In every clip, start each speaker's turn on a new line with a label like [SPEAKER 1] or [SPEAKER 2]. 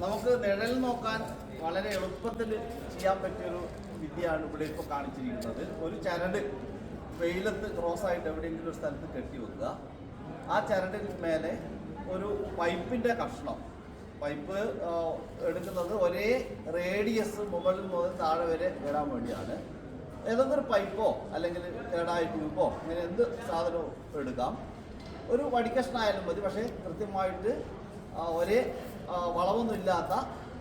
[SPEAKER 1] നമുക്ക് നിഴൽ നോക്കാൻ വളരെ എളുപ്പത്തിൽ ചെയ്യാൻ പറ്റിയൊരു വിദ്യയാണ് ഇവിടെ ഇപ്പോൾ കാണിച്ചിരിക്കുന്നത്. ഒരു ചരട് വെയിലത്ത് ക്രോസ് ആയിട്ട് എവിടെയെങ്കിലും ഒരു സ്ഥലത്ത് കെട്ടി വെക്കുക. ആ ചരടിന് മേലെ ഒരു പൈപ്പിന്റെ കഷ്ണം. പൈപ്പ് എടുക്കുന്നത് ഒരേ റേഡിയസ് മുകളിൽ മുതൽ താഴെ വരെ ഇടാൻ വേണ്ടിയാണ്. ഏതെങ്കിലും പൈപ്പോ അല്ലെങ്കിൽ കേടായ ട്യൂബോ അങ്ങനെ എന്ത് സാധനവും എടുക്കാം. ഒരു വടിക്കഷ്ണമായാലും മതി. പക്ഷേ കൃത്യമായിട്ട് ഒരേ ആ, വളവൊന്നും ഇല്ലാത്ത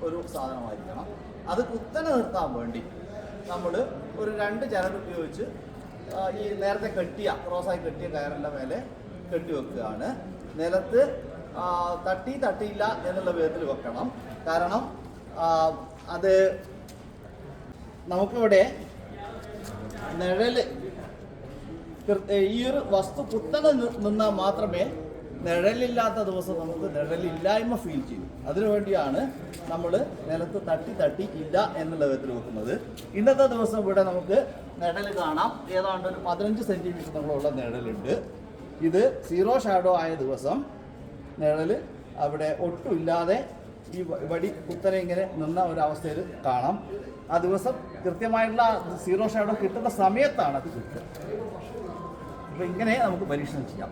[SPEAKER 1] ഒരു സാധനമായിരിക്കണം. അത് കുത്തനെ നിർത്താൻ വേണ്ടി നമ്മൾ ഒരു രണ്ട് ചരട് ഉപയോഗിച്ച് ഈ നേരത്തെ കെട്ടിയ ക്രോസായി കെട്ടിയ കയറിന്റെ മേലെ കെട്ടി വെക്കുകയാണ്. നിലത്ത് തട്ടി തട്ടിയില്ല എന്നുള്ള വിധത്തിൽ വെക്കണം. കാരണം അത് നമുക്കിവിടെ നിഴൽ കൃ- ഈ ഒരു വസ്തു കുത്തനെ നിന്നാൽ മാത്രമേ നിഴലില്ലാത്ത ദിവസം നമുക്ക് നിഴലില്ലായ്മ ഫീൽ ചെയ്യും. അതിനുവേണ്ടിയാണ് നമ്മൾ നിലത്ത് തട്ടി തട്ടി ഇല്ല എന്നുള്ള വിധത്തിൽ വെക്കുന്നത്. ഇന്നത്തെ ദിവസം ഇവിടെ നമുക്ക് നിഴൽ കാണാം. ഏതാണ്ട് ഒരു പതിനഞ്ച് സെന്റിമീറ്റർ നമ്മളുള്ള നിഴലുണ്ട്. ഇത് സീറോ ഷാഡോ ആയ ദിവസം നിഴൽ അവിടെ ഒട്ടുമില്ലാതെ ഈ വടി കുത്തനെ ഇങ്ങനെ നിന്ന ഒരവസ്ഥയിൽ കാണാം. ആ ദിവസം കൃത്യമായിട്ടുള്ള സീറോ ഷാഡോ കിട്ടുന്ന സമയത്താണ് അത് കിട്ടുക. അപ്പം ഇങ്ങനെ നമുക്ക് പരീക്ഷണം ചെയ്യാം.